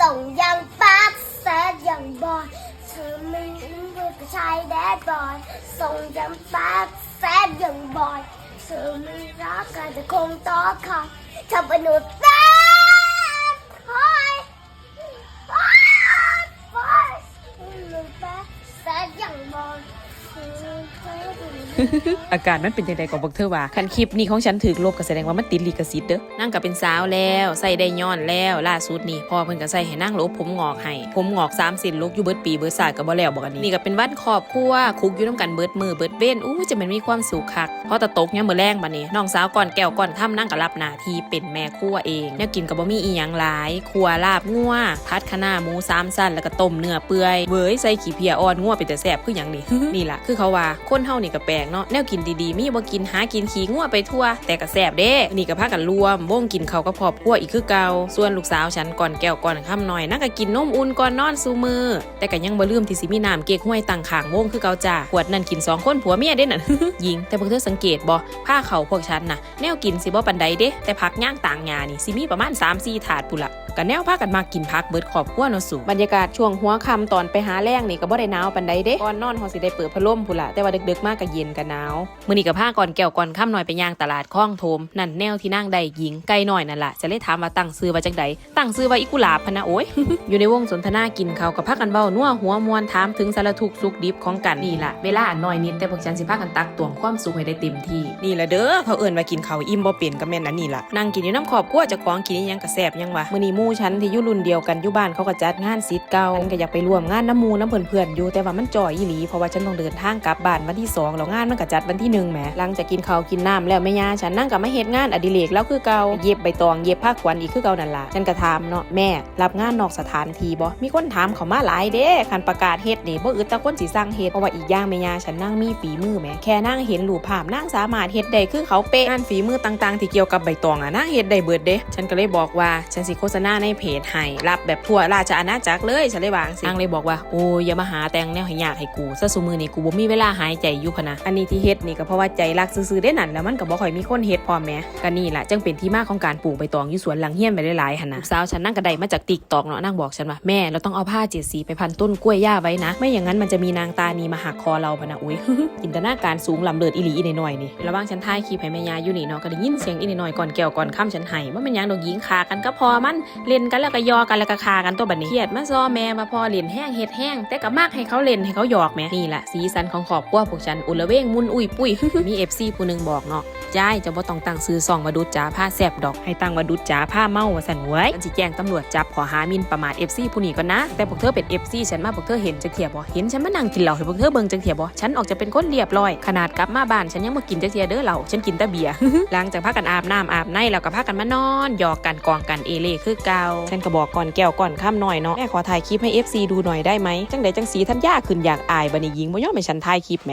ส่งยังปากแซดยังบอยเธอไม่รู้ว่าผู้ชายแดดบอย ส่งยังปากแซดยังบอย เธอไม่รักกันแต่คงต้องคอยทำอเป็นหนู อาการมันเป็นยังไงก็บอกเธอว่าคันคลิปนี้ของฉันถือลบก็แสดงว่ามันติดลิขสิทธิ์เด้อนั่งก็เป็นสาวแล้วใส่ได้ย้อนแล้วล่าสุดนี่พ่อเพิ่นก็ใส่ให้นั่งลบผมงอกให้ผมงอก3เส้นลกอยู่เบิดปีเบิดศาสตร์ก็บ่แล้วบอกอันนี้นี่ก็เป็นวันครอบครัวคุกอยู่นํกันเบิดมือเบิดเว้นอู้จะแมันมีความสุขคักพอตะตกเนี่ยามมื้อแรงบัดนี้น้องสาวก่อนแก้วก่อนค่ำนั่งก็รับหน้าที่เป็นแม่ครัวเองแนวกินก็บ่มีอีหยังหลายครัวลาบงัวพัดคะน้าหมูสามสั้นแล้วก็ต้มเนื้อเปื่อยเว้ยใส่ขี้เพียอ่อนงัวเป็นแต่แซ่บคือหยังนี่นี่ล่ะคือเขาว่าคนเฮานี่ก็แปลกเนาะแนวกินดีๆ มีบ่กินหากินขี้งัวไปทั่ว แต่ก็แซ่บเด้นี่ก็พากันรวมวงกินเขากับครอบครัวอีกคือเก่าส่วนลูกสาวฉันก่อนแก้วก่อนค่ำหน่อยนั่งก็กินนมอุ่นก่อนนอนซูมือ แต่ก็ยังบ่ลืมที่สิมีน้ำเก๊กห้วยตั้งขางวงคือเก่าจ้าขวดนั่นกินสองคนผัวเมียเด้นั่นยิงแต่พวกเธอสังเกตบ่ผ้าเขาพวกฉันน่ะแนวกินสิบ่ปันใดเด้แต่พักย่างต่างงานี่สิมีประมาณ3-4ถาดปุนละก็แนวพากันมากินพักเบิดขอบครัวเนาะสูบรรยากาศช่วงหัวค่ำตอนไปหาแรงนี่ก็บ่ได้หนาวปันใดเด้ก่อนนอนเฮาสิได้เปิดพัดลมพุ่นละแต่ว่าดึกๆมากก็เย็นกนหนาวมื้อนี้ก็พาก่อนแก้วก่อนค่ำหน่อยไปย่างตลาดคลองโทมนั่นแนวที่นั่งได้หญิงไกลหน่อยนั่นล่ะจะเลยถามว่าตั้งซื้อว่าจังใดตั้งซื้อว่าอีกุหลาบพะนะโอ้ยอยู่ในวงสนทนากินข้าวกับพากันเว้านัวหัวมวนถามถึงสารทุกข์สุขดิบของกันนี่ล่ะเวลาอันน้อยนิดแต่พวกฉันสิพากันตักตวงความสุขให้ได้เต็มที่นี่ล่ะเด้อเขาเอิ้นว่ากินข้าวอิ่มบ่เป็นก็แม่นอันนี้ล่ะนั่งกินอยู่น้ำขอบครัวเจะของกินอิหยังก็แซ่บยังวะมื้อนี้หมู่ฉันที่อยู่รุ่นเดียวกันอยู่บ้านเขาก็จัดงานศิษย์เก่าฉันก็อยากไปร่วมงานน้ำหมู่น้ำเพื่อนๆอยู่แต่ว่ามันจ่อยอีหลีเพราะว่าฉันต้องเดินทางกลับบ้านวันที่สองแล้วงานมันก็จัดวันที่หนึ่งแหมหลังจากกินข้าวกินน้ำแล้วแม่ย่าฉันนั่งกับมาเฮ็ดงานอดิเรกแล้วคือเก่าเย็บใบตองเย็บผ้าขวัญอีกคือเก่านั่นล่ะฉันก็ถามเนาะแม่ รับงานนอกสถานทีบ่มีคนถามเขามาหลายเด้คันประกาศเฮ็ดนี่บ่อึดแต่คนสิสั่งเฮ็ดเพราะว่าอีกอย่างแม่ย่าฉันนั่งมีฝีมือแหมแค่นั่งเห็นรูปภาพนั่งสามารถเฮ็ดได้คือเขาเป๊ะงานฝีมือต่างๆ ที่เกี่ยวกับใบตองอะนั่งเฮ็ดได้เบิดเด้ฉันก็เลยบอกว่าฉันสิโฆษณาในเพจให้รับแบบทั่วราชอาณาจักรเลยฉันเลยวาจังซี่นางเลยบอกว่าโอ้ยอย่ามาหาแต่งแนวให้ยากให้กูซะซุมือนี่กูบ่มีเวลาหายใจอยู่พะนะอันนี้ที่เฮ็ดนี่ก็เพราะว่าใจรักซื่อๆได้นั่นแล้วมันก็บ่ค่อยมีคนเฮ็ดพร้อมแหมก็นี่แหละจึงเป็นที่มาของการปลูกใบตองอยู่สวนหลังเฮียนไปหลายๆหั่นนะสาวฉันนั่งกระไดมาจากติ๊กตอกเนาะนางบอกฉันว่าแม่เราต้องเอาผ้าเจ็ดสีไปพันต้นกล้วยหญ้าไว้นะ ไม่อย่างนั้นมันจะมีนางตานีมาหักคอเราพะนะอุ้ยจินตนาการสูงลำเลิศอีหลีอีหน่อยนี่ระหว่างฉันถ่ายคลิปให้แม่ยาอยู่นี่เนาะก็ได้ยินเสียงอีหน่อยก่อนแก้วก่อนค่ำฉันให้ว่ามันยังดอกหญิงคากันก็พอมันเล่นกันแล้วก็ยอกันแล้วก็คากันตัวบัดนี้เครียดมาซ้อแม่มาพอเล่นแห้งเฮ็ดแห้งแต่ก็มากให้เขาเล่นให้เขาหยอกแม่นี่แหละสีสันของครอบครัวพวกฉันอุลเวงมุนอุ้ยปุ้ยมี FC ผู้หนึ่งบอกเนาะจ้ายจะบ่ต้องตั้งซื้อซองมาดุดจ้าผ้าแซบดอก ให้ตั้งมาดุดจ้าผ้าเมาว่าสันเว้ยันสิแจ้งตำรวจจับขอหามินประมาท FC ผู้นี้ก่อนนะ แต่พวกเธอเป็น FC ฉันมาพวกเธอเห็นจักเทียบบ่เห็นฉันมานั่งกินเหล้าให้พวกเธอเบิ่งจักเทียบบ่ฉันออกจะเป็นคนเรียบร้อย ขนาดกลับมาบ้านฉันยังบ่กินจักเทียเด้อเหล้าฉันกินแต่เบียร์หลังจากพากันอาบน้ำอาบในแล้วก็พากันมานอนหยอกกันกองกันเอเล่คือเก่าฉันก็บอกก่อนแก้วก่อนค่ำหน่อยเนาะแม่ขอถ่ายคลิปให้ FC ดูหน่อยได้ไหมจังใดจังสีทันยาขึ้นอยากอายบัดนี้ยิงบ่ยอมให้ฉันถ่ายคลิปแหม